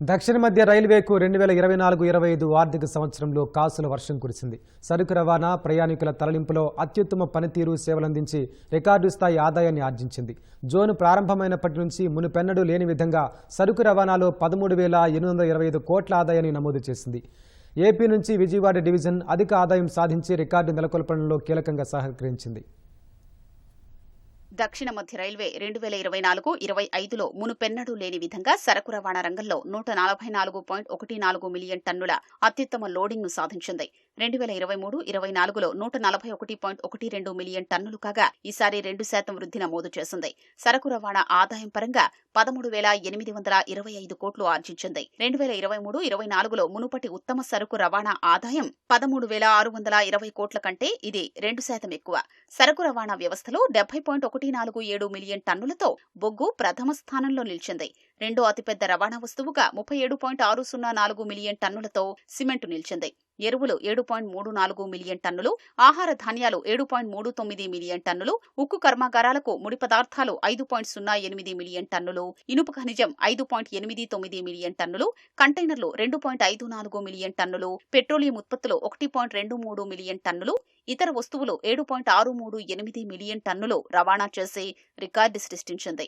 దక్షిణ మధ్య రైల్వేకు రెండు వేల ఇరవై నాలుగు ఇరవై ఐదు ఆర్థిక సంవత్సరంలో కాసుల వర్షం కురిసింది. సరుకు రవాణా ప్రయాణికుల తరలింపులో అత్యుత్తమ పనితీరు సేవలందించి రికార్డు స్థాయి ఆదాయాన్ని ఆర్జించింది. జోను ప్రారంభమైనప్పటి నుంచి మునుపెన్నడూ లేని విధంగా సరుకు రవాణాలో పదమూడు వేల ఎనిమిది వందల ఇరవై ఐదు కోట్ల ఆదాయాన్ని నమోదు చేసింది. ఏపీ నుంచి విజయవాడ డివిజన్ అధిక ఆదాయం సాధించి రికార్డు నెలకొల్పడంలో కీలకంగా సహకరించింది. దక్షిణ మధ్య రైల్వే రెండు వేల ఇరవై నాలుగు ఇరవై ఐదులో మునుపెన్నడూ లేని విధంగా సరకు రవాణా రంగంలో నూట నలభై నాలుగు పాయింట్ ఒకటి నాలుగు మిలియన్ టన్నుల అత్యుత్తమ లోడింగ్ను సాధించింది. రెండు వేల ఇరవై మూడు ఇరవై నాలుగులో నూట నలభై ఒకటి పాయింట్ ఒకటి రెండు మిలియన్ టన్నులు కాగా ఈసారి రెండు శాతం వృద్ధి నమోదు చేసింది. సరకు రవాణా ఆదాయం పరంగా పదమూడు వేల ఎనిమిది వందల ఇరవై ఐదు కోట్లు ఆర్జించింది. రెండు వేల ఇరవై మూడు ఇరవై నాలుగులో మునుపటి ఉత్తమ సరుకు రవాణా ఆదాయం పదమూడు వేల ఆరు వందల ఇరవై కోట్ల కంటే ఇది రెండు శాతం ఎక్కువ. సరకు రవాణా వ్యవస్థలో డెబ్బై పాయింట్ ఒకటి నాలుగు ఏడు మిలియన్ టన్నులతో బొగ్గు ప్రథమ స్థానంలో నిలిచింది. రెండో అతిపెద్ద రవాణా వస్తువుగా ముప్పై ఏడు పాయింట్ ఆరు సున్నా నాలుగు మిలియన్ టన్నులతో సిమెంటు నిలిచింది. ఎరువులు ఏడు పాయింట్ మూడు నాలుగు మిలియన్ టన్నులు ఆహార ధాన్యాలు ఏడు పాయింట్ మూడు తొమ్మిది మిలియన్ టన్నులు ఉక్కు కర్మాగారాలకు ముడి పదార్థాలు ఐదు పాయింట్ సున్నా ఎనిమిది మిలియన్ టన్నులు ఇనుప ఖనిజం ఐదు పాయింట్ ఎనిమిది తొమ్మిది మిలియన్ టన్నులు కంటైనర్లు రెండు పాయింట్ ఐదు నాలుగు మిలియన్ టన్నులు పెట్రోలియం ఉత్పత్తులు ఒకటి పాయింట్ రెండు మూడు మిలియన్ టన్నులు ఇతర వస్తువులు ఏడు పాయింట్ ఆరు మూడు ఎనిమిది మిలియన్ టన్నులు రవాణా చేసి రికార్డు సృష్టించింది.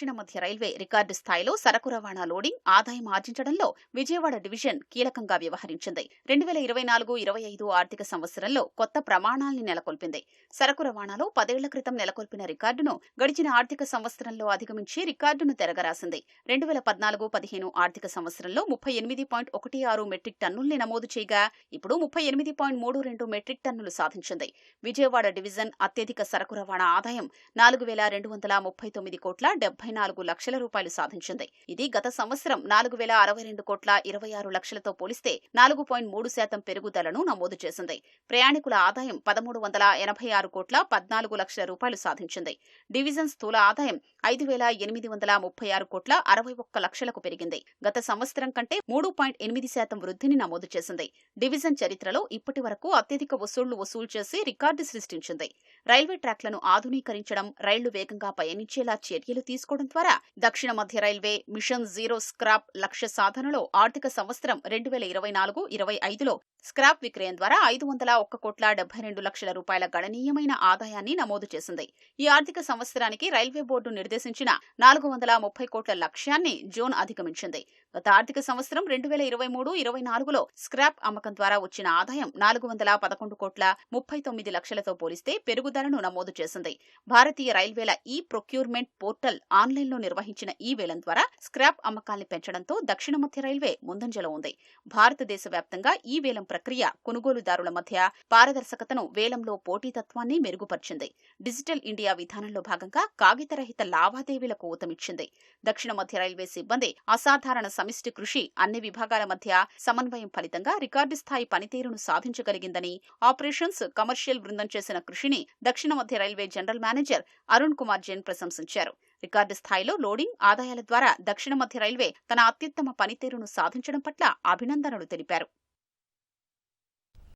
దక్షిణ మధ్య రైల్వే రికార్డు స్థాయిలో సరకు రవాణా లోడింగ్ ఆదాయం ఆర్జించడంలో విజయవాడ డివిజన్ కీలకంగా వ్యవహరించింది. రెండు వేల ఇరవై నాలుగు ఇరవై ఐదు ఆర్థిక సంవత్సరంలో కొత్త ప్రమాణాల్ని నెలకొల్పింది. సరకు రవాణాలో పదేళ్ళ క్రితం నెలకొల్పిన రికార్డును గడిచిన ఆర్థిక సంవత్సరంలో అధిగమించి రికార్డును తెరగరాసింది. రెండు వేల పద్నాలుగు పదిహేను ఆర్థిక సంవత్సరంలో ముప్పై ఎనిమిది పాయింట్ ఒకటి ఆరు మెట్రిక్ టన్నుల్ని నమోదు చేయగా ఇప్పుడు ముప్పై ఎనిమిది పాయింట్ మూడు రెండు మెట్రిక్ టన్నులు సాధించింది. విజయవాడ డివిజన్ అత్యధిక సరకు రవాణా ఆదాయం నాలుగు వేల రెండు వందల ముప్పై తొమ్మిది కోట్ల డెబ్బై నాలుగు లక్షల రూపాయలు సాధించింది. ఇది గత సంవత్సరం నాలుగు వేల అరవై రెండు కోట్ల ఇరవై ఆరు లక్షలతో పోలిస్తే నాలుగు పాయింట్ మూడు శాతం పెరుగుదలను నమోదు చేసింది. ప్రయాణికుల ఆదాయం పదమూడు వందల ఎనభై ఆరు కోట్ల పద్నాలుగు లక్షల రూపాయలు సాధించింది. డివిజన్ స్థూల ఆదాయం ఐదు వేల ఎనిమిది వందల ముప్పై ఆరు కోట్ల అరవై ఒక్క లక్షలకు పెరిగింది. గత సంవత్సరం కంటే మూడు పాయింట్ ఎనిమిది శాతం వృద్ధిని నమోదు చేసింది. డివిజన్ చరిత్రలో ఇప్పటి వరకు అత్యధిక వసూళ్ళు వసూలు చేసి రికార్డు సృష్టించింది. రైల్వే ట్రాక్లను ఆధునీకరించడం రైళ్ళు వేగంగా పయనించేలా చర్యలు తీసుకోవడం ద్వారా దక్షిణ మధ్య రైల్వే మిషన్ జీరో స్క్రాప్ లక్ష్య సాధనలో ఆర్థిక సంవత్సరం రెండు వేల ఇరవై నాలుగు ఇరవై ఐదులో స్క్రాప్ విక్రయం ద్వారా ఐదు వందల ఒక్క కోట్ల డెబ్బై రెండు లక్షల రూపాయల గణనీయమైన ఆదాయాన్ని నమోదు చేసింది. ఈ ఆర్థిక సంవత్సరానికి రైల్వే బోర్డు నిర్దేశించిన నాలుగు వందల ముప్పై కోట్ల లక్ష్యాన్ని జోన్ అధిగమించింది. గత ఆర్థిక సంవత్సరం రెండు వేల ఇరవై మూడు ఇరవై నాలుగులో స్క్రాప్ అమ్మకం ద్వారా వచ్చిన ఆదాయం నాలుగు వందల పదకొండు కోట్ల ముప్పై తొమ్మిది లక్షలతో పోలిస్తే పెరుగుదలను నమోదు చేసింది. భారతీయ రైల్వేల ఈ ప్రొక్యూర్మెంట్ పోర్టల్ ఆన్లైన్లో నిర్వహించిన ఈ వేలం ద్వారా స్క్రాప్ అమ్మకాల్ని పెంచడంతో దక్షిణ మధ్య రైల్వే ముందంజలో ఉంది. భారతదేశ వ్యాప్తంగా ఈ వేలం ప్రక్రియ కొనుగోలుదారుల మధ్య పారదర్శకతను వేలంలో పోటీతత్వాన్ని మెరుగుపరిచింది. డిజిటల్ ఇండియా విధానంలో భాగంగా కాగితరహిత లావాదేవీలకు ఊతమిచ్చింది దక్షిణ మధ్య రైల్వే సిబ్బంది అసాధారణ సమిష్టి కృషి అన్ని విభాగాల మధ్య సమన్వయం ఫలితంగా రికార్డు స్థాయి పనితీరును సాధించగలిగిందని ఆపరేషన్స్ కమర్షియల్ బృందం చేసిన కృషిని దక్షిణ మధ్య railway general manager Arun Kumar Jain ప్రశంసించారు. రికార్డు స్థాయిలో లోడింగ్ ఆదాయాల ద్వారా దక్షిణ మధ్య రైల్వే తన అత్యుత్తమ పనితీరును సాధించడం పట్ల అభినందనలు తెలిపారు.